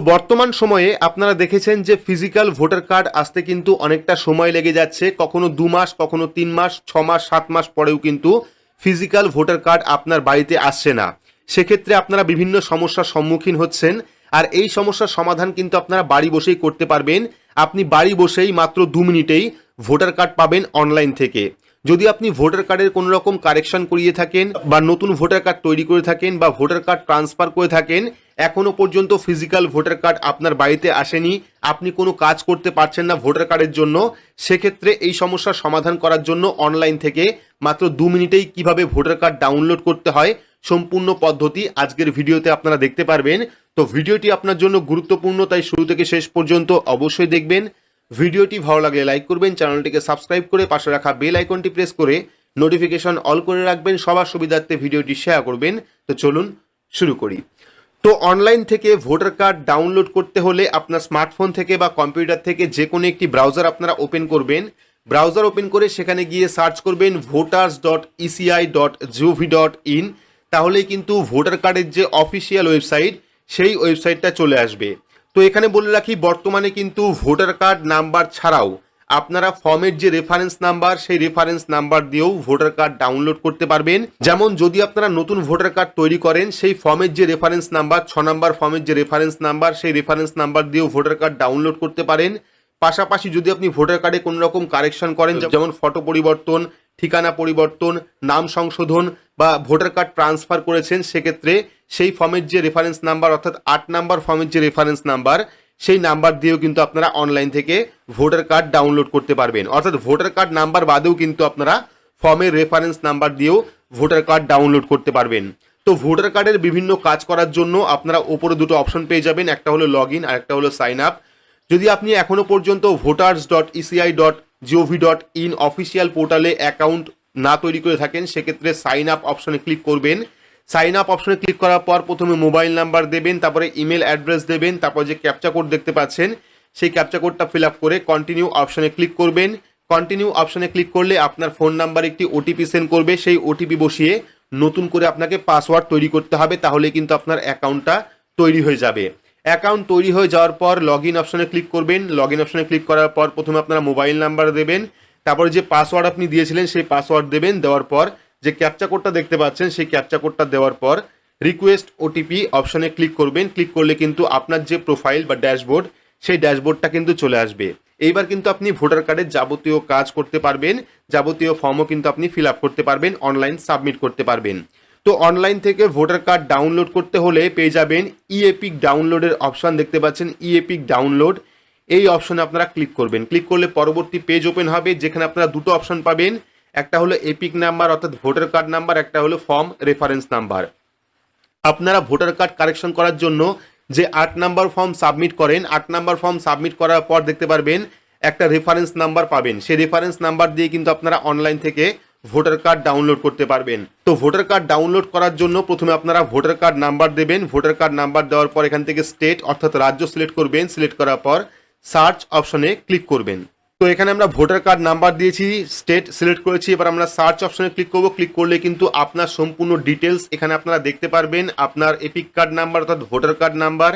বর্তমান সময়ে আপনারা দেখেছেন যে ফিজিক্যাল ভোটার কার্ড আসতে কিন্তু অনেকটা সময় লেগে যাচ্ছে। কখনো দু মাস, কখনো তিন মাস, ছ মাস, সাত মাস পরেও কিন্তু ফিজিক্যাল ভোটার কার্ড আপনার বাড়িতে আসছে না। সেক্ষেত্রে আপনারা বিভিন্ন সমস্যার সম্মুখীন হচ্ছেন আর এই সমস্যার সমাধান কিন্তু আপনারা বাড়ি বসেই করতে পারবেন। আপনি বাড়ি বসেই মাত্র দু মিনিটেই ভোটার কার্ড পাবেন অনলাইন থেকে। যদি আপনি ভোটার কার্ডের কোনো রকম কারেকশন করিয়ে থাকেন বা নতুন ভোটার কার্ড তৈরি করে থাকেন বা ভোটার কার্ড ট্রান্সফার করে থাকেন, এখনও পর্যন্ত ফিজিক্যাল ভোটার কার্ড আপনার বাড়িতে আসেনি, আপনি কোনো কাজ করতে পারছেন না ভোটার কার্ডের জন্য, সেক্ষেত্রে এই সমস্যার সমাধান করার জন্য অনলাইন থেকে মাত্র দু মিনিটেই কীভাবে ভোটার কার্ড ডাউনলোড করতে হয়, সম্পূর্ণ পদ্ধতি আজকের ভিডিওতে আপনারা দেখতে পারবেন। তো ভিডিওটি আপনার জন্য গুরুত্বপূর্ণ, তাই শুরু থেকে শেষ পর্যন্ত অবশ্যই দেখবেন। ভিডিওটি ভালো লাগলে লাইক করবেন, চ্যানেলটিকে সাবস্ক্রাইব করে পাশে রাখা বেল আইকনটি প্রেস করে নোটিফিকেশন অল করে রাখবেন, সবার সুবিধার্থে ভিডিওটি শেয়ার করবেন। তো চলুন শুরু করি। তো অনলাইন থেকে ভোটার কার্ড ডাউনলোড করতে হলে আপনার স্মার্টফোন থেকে বা কম্পিউটার থেকে যে কোনো একটি ব্রাউজার আপনারা ওপেন করবেন। ব্রাউজার ওপেন করে সেখানে গিয়ে সার্চ করবেন voters dot ECI dot GOV dot in তাহলেই কিন্তু ভোটার কার্ডের যে অফিসিয়াল ওয়েবসাইট সেই ওয়েবসাইটটা চলে আসবে। তো এখানে বলে রাখি বর্তমানে কিন্তু ভোটার কার্ড নাম্বার ছাড়াও আপনারা ফর্মের যে রেফারেন্স নাম্বার সেই রেফারেন্স নাম্বার দিয়েও ভোটার কার্ড ডাউনলোড করতে পারবেন। যেমন যদি আপনারা নতুন ভোটার কার্ড তৈরি করেন সেই ফর্মের যে রেফারেন্স নাম্বার ছ নাম্বার ফর্মের যে রেফারেন্স নাম্বার সেই রেফারেন্স নাম্বার দিয়েও ভোটার কার্ড ডাউনলোড করতে পারেন। পাশাপাশি যদি আপনি ভোটার কার্ডে কোনো রকম কারেকশন করেন যেমন ফটো পরিবর্তন ঠিকানা পরিবর্তন নাম সংশোধন বা ভোটার কার্ড ট্রান্সফার করেছেন সেক্ষেত্রে সেই ফর্মের যে রেফারেন্স নাম্বার অর্থাৎ আট নাম্বার ফর্মের যে রেফারেন্স নাম্বার সেই নাম্বার দিয়েও কিন্তু আপনারা অনলাইন থেকে ভোটার কার্ড ডাউনলোড করতে পারবেন। অর্থাৎ ভোটার কার্ড নাম্বার বাদেও কিন্তু আপনারা ফর্মের রেফারেন্স নাম্বার দিয়েও ভোটার কার্ড ডাউনলোড করতে পারবেন। তো ভোটার কার্ডের বিভিন্ন কাজ করার জন্য আপনারা ওপরে দুটো অপশন পেয়ে যাবেন, একটা হলো লগ ইন আর একটা হলো সাইন আপ যদি আপনি এখনও পর্যন্ত voters dot ECI dot GOV dot in official পোর্টালে অ্যাকাউন্ট না তৈরি করে থাকেন, সেক্ষেত্রে সাইন আপ অপশনে ক্লিক করবেন। সাইন আপ অপশনে ক্লিক করার পর প্রথমে মোবাইল নাম্বার দেবেন, তারপরে ইমেল অ্যাড্রেস দেবেন, তারপর যে ক্যাপচা কোড দেখতে পাচ্ছেন, সেই ক্যাপচা কোডটা ফিল আপ করে কন্টিনিউ অপশনে ক্লিক করবেন। কন্টিনিউ অপশনে ক্লিক করলে আপনার ফোন নাম্বার একটি ওটিপি সেন্ড করবে, সেই ওটিপি বসিয়ে নতুন করে আপনাকে পাসওয়ার্ড তৈরি করতে হবে, তাহলে কিন্তু আপনার অ্যাকাউন্টটা তৈরি হয়ে যাবে। অ্যাকাউন্ট তৈরি হয়ে যাওয়ার পর লগ ইন অপশনে ক্লিক করবেন। লগ ইন অপশনে ক্লিক করার পর প্রথমে আপনারা মোবাইল নাম্বার দেবেন, তারপরে যে পাসওয়ার্ড আপনি দিয়েছিলেন, সেই পাসওয়ার্ড দেবেন, দেওয়ার পর যে ক্যাপচা কোডটা দেখতে পাচ্ছেন, সেই ক্যাপচা কোডটা দেওয়ার পর রিকোয়েস্ট ওটিপি অপশনে ক্লিক করবেন। ক্লিক করলে কিন্তু আপনার যে প্রোফাইল বা ড্যাশবোর্ড সেই ড্যাশবোর্ডটা কিন্তু চলে আসবে। এইবার কিন্তু আপনি ভোটার কার্ডের যাবতীয় কাজ করতে পারবেন। যাবতীয় ফর্মও কিন্তু আপনি ফিল আপ করতে পারবেন অনলাইন সাবমিট করতে পারবেন। তো অনলাইন থেকে ভোটার কার্ড ডাউনলোড করতে হলে পেয়ে যাবেন ইএপিক ডাউনলোডের অপশান দেখতে পাচ্ছেন। ইএপিক ডাউনলোড এই অপশনে আপনারা ক্লিক করবেন। ক্লিক করলে পরবর্তী পেজ ওপেন হবে, যেখানে আপনারা দুটো অপশন পাবেন। একটা হলো এপিক নাম্বার, অর্থাৎ ভোটার কার্ড নাম্বার, একটা হলো ফর্ম রেফারেন্স নাম্বার। আপনারা ভোটার কার্ড কারেকশন করার জন্য যে আট নাম্বার ফর্ম সাবমিট করেন, আট নাম্বার ফর্ম সাবমিট করার পর দেখতে পারবেন একটা রেফারেন্স নাম্বার পাবেন। সেই রেফারেন্স নাম্বার দিয়ে কিন্তু আপনারা অনলাইন থেকে ভোটার কার্ড ডাউনলোড করতে পারবেন। তো ভোটার কার্ড ডাউনলোড করার জন্য প্রথমে আপনারা ভোটার কার্ড নাম্বার দেবেন। ভোটার কার্ড নাম্বার দেওয়ার পর এখান থেকে স্টেট, অর্থাৎ রাজ্য সিলেক্ট করবেন। সিলেক্ট করার পর সার্চ অপশনে ক্লিক করবেন। তো এখানে আমরা ভোটার কার্ড নাম্বার দিয়েছি, স্টেট সিলেক্ট করেছি, এবার আমরা সার্চ অপশনে ক্লিক করব। ক্লিক করলে কিন্তু আপনার সম্পূর্ণ ডিটেলস এখানে আপনারা দেখতে পারবেন। আপনার এপিক কার্ড নাম্বার অর্থাৎ ভোটার কার্ড নাম্বার,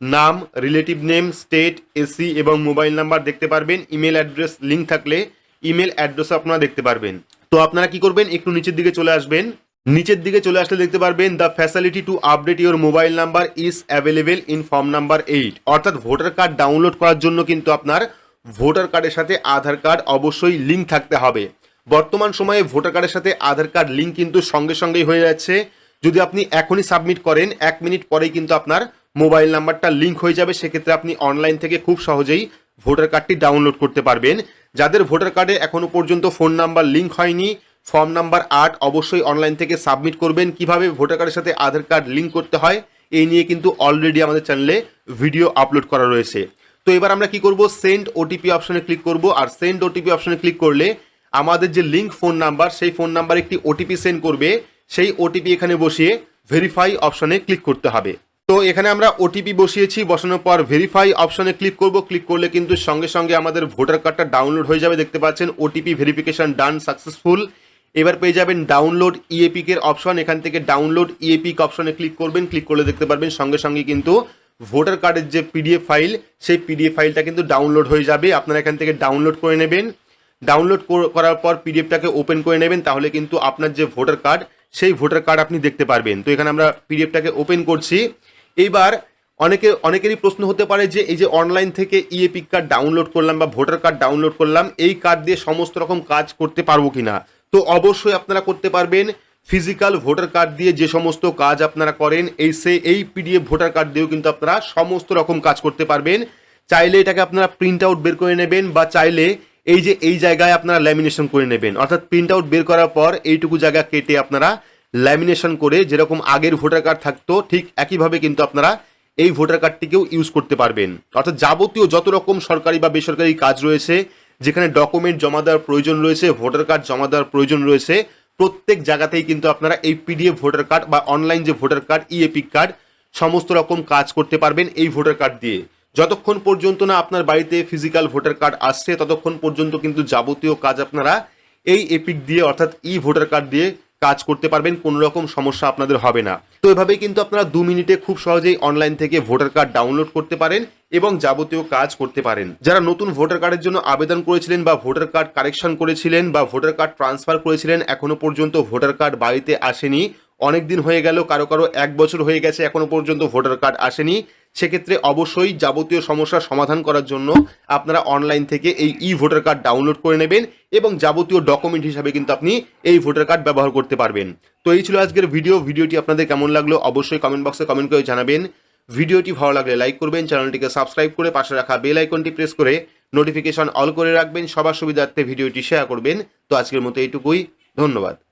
নাম, রিলেটিভ নেম, স্টেট, এসি এবং মোবাইল নাম্বার দেখতে পারবেন। ইমেল অ্যাড্রেস লিঙ্ক থাকলে ইমেল অ্যাড্রেসও আপনারা দেখতে পারবেন। তো আপনারা কি করবেন? একটু নিচের দিকে চলে আসবেন। নিচের দিকে চলে আসলে দেখতে পারবেন the facility to update your mobile number is available in form number eight অর্থাৎ ভোটার কার্ড ডাউনলোড করার জন্য কিন্তু আপনার ভোটার কার্ডের সাথে আধার কার্ড অবশ্যই লিঙ্ক থাকতে হবে। বর্তমান সময়ে ভোটার কার্ডের সাথে আধার কার্ড লিঙ্ক কিন্তু সঙ্গে সঙ্গেই হয়ে যাচ্ছে। যদি আপনি এখনই সাবমিট করেন, এক মিনিট পরেই কিন্তু আপনার মোবাইল নাম্বারটা লিঙ্ক হয়ে যাবে। সেক্ষেত্রে আপনি অনলাইন থেকে খুব সহজেই ভোটার কার্ডটি ডাউনলোড করতে পারবেন। যাদের ভোটার কার্ডে এখনও পর্যন্ত ফোন নাম্বার লিঙ্ক হয়নি, ফর্ম নাম্বার আট অবশ্যই অনলাইন থেকে সাবমিট করবেন। কীভাবে ভোটার কার্ডের সাথে আধার কার্ড লিঙ্ক করতে হয়, এই নিয়ে কিন্তু অলরেডি আমাদের চ্যানেলে ভিডিও আপলোড করা রয়েছে। তো এবার আমরা কি করব? সেন্ড ওটিপি অপশনে ক্লিক করব। আর সেন্ড ওটিপি অপশনে ক্লিক করলে আমাদের যে লিঙ্ক ফোন নাম্বার সেই ফোন নাম্বার একটি ওটিপি সেন্ড করবে। সেই ওটিপি এখানে বসিয়ে ভেরিফাই অপশনে ক্লিক করতে হবে। তো এখানে আমরা ওটিপি বসিয়েছি, বসানোর পর ভেরিফাই অপশনে ক্লিক করব। ক্লিক করলে কিন্তু সঙ্গে সঙ্গে আমাদের ভোটার কার্ডটা ডাউনলোড হয়ে যাবে। দেখতে পাচ্ছেন ওটিপি ভেরিফিকেশন ডান সাকসেসফুল এবার পেয়ে যাবেন ডাউনলোড ইএপিক এর অপশন এখান থেকে ডাউনলোড ইএপিক অপশনে ক্লিক করবেন। ক্লিক করলে দেখতে পারবেন সঙ্গে সঙ্গে কিন্তু ভোটার কার্ডের যে পিডিএফ ফাইল, সেই পিডিএফ ফাইলটা কিন্তু ডাউনলোড হয়ে যাবে। আপনারা এখান থেকে ডাউনলোড করে নেবেন। ডাউনলোড করার পর পিডিএফটাকে ওপেন করে নেবেন, তাহলে কিন্তু আপনার যে ভোটার কার্ড, সেই ভোটার কার্ড আপনি দেখতে পারবেন। তো এখানে আমরা পিডিএফটাকে ওপেন করছি। এইবার অনেকে, অনেকেরই প্রশ্ন হতে পারে যে, এই যে অনলাইন থেকে ইএপিক কার্ড ডাউনলোড করলাম বা ভোটার কার্ড ডাউনলোড করলাম, এই কার্ড দিয়ে সমস্ত রকম কাজ করতে পারব কিনা? তো অবশ্যই আপনারা করতে পারবেন। ফিজিক্যাল ভোটার কার্ড দিয়ে যে সমস্ত কাজ আপনারা করেন, এই সে, এই পিডিএফ ভোটার কার্ড দিয়েও কিন্তু আপনারা সমস্ত রকম কাজ করতে পারবেন। চাইলে এটাকে আপনারা প্রিন্ট আউট বের করে নেবেন বা চাইলে এই যে, এই জায়গায় আপনারা ল্যামিনেশন করে নেবেন। অর্থাৎ প্রিন্ট আউট বের করার পর এইটুকু জায়গা কেটে আপনারা ল্যামিনেশন করে যেরকম আগের ভোটার কার্ড থাকতো, ঠিক একইভাবে কিন্তু আপনারা এই ভোটার কার্ডটিকেও ইউজ করতে পারবেন। অর্থাৎ যাবতীয় যত রকম সরকারি বা বেসরকারি কাজ রয়েছে, যেখানে ডকুমেন্ট জমা দেওয়ার প্রয়োজন রয়েছে ভোটার কার্ড জমা দেওয়ার প্রয়োজন রয়েছে প্রত্যেক জায়গাতেই কিন্তু আপনারা এই পিডিএফ ভোটার কার্ড বা অনলাইন যে voter card e EPIC card, সমস্ত রকম কাজ করতে পারবেন এই ভোটার কার্ড দিয়ে। যতক্ষণ পর্যন্ত না আপনার বাড়িতে ফিজিক্যাল ভোটার কার্ড আসছে, ততক্ষণ পর্যন্ত কিন্তু যাবতীয় কাজ আপনারা এই এপিক দিয়ে, অর্থাৎ ই ভোটার কার্ড দিয়ে কাজ করতে পারবেন, কোনো রকম সমস্যা আপনাদের হবে না। তো এভাবেই কিন্তু আপনারা দু মিনিটে খুব সহজেই অনলাইন থেকে ভোটার কার্ড ডাউনলোড করতে পারেন এবং যাবতীয় কাজ করতে পারেন। যারা নতুন ভোটার কার্ডের জন্য আবেদন করেছিলেন বা ভোটার কার্ড কারেকশন করেছিলেন বা ভোটার কার্ড ট্রান্সফার করেছিলেন, এখনও পর্যন্ত ভোটার কার্ড বাড়িতে আসেনি। অনেক দিন হয়ে গেল, কারও কারও এক বছর হয়ে গেছে, এখনও পর্যন্ত ভোটার কার্ড আসেনি। সেক্ষেত্রে অবশ্যই যাবতীয় সমস্যার সমাধান করার জন্য আপনারা অনলাইন থেকে এই ই ভোটার কার্ড ডাউনলোড করে নেবেন এবং যাবতীয় ডকুমেন্ট হিসাবে কিন্তু আপনি এই ভোটার কার্ড ব্যবহার করতে পারবেন। তো এই ছিল আজকের ভিডিও ভিডিওটি আপনাদের কেমন লাগল অবশ্যই কমেন্ট বক্সে কমেন্ট করে জানাবেন। ভিডিওটি ভালো লাগলে লাইক করবেন চ্যানেলটিকে সাবস্ক্রাইব করে পাশে রাখা বেল আইকনটি প্রেস করে নোটিফিকেশন অল করে রাখবেন। সবার সুবিধার্থে ভিডিওটি শেয়ার করবেন। তো আজকের মতো এইটুকুই। ধন্যবাদ।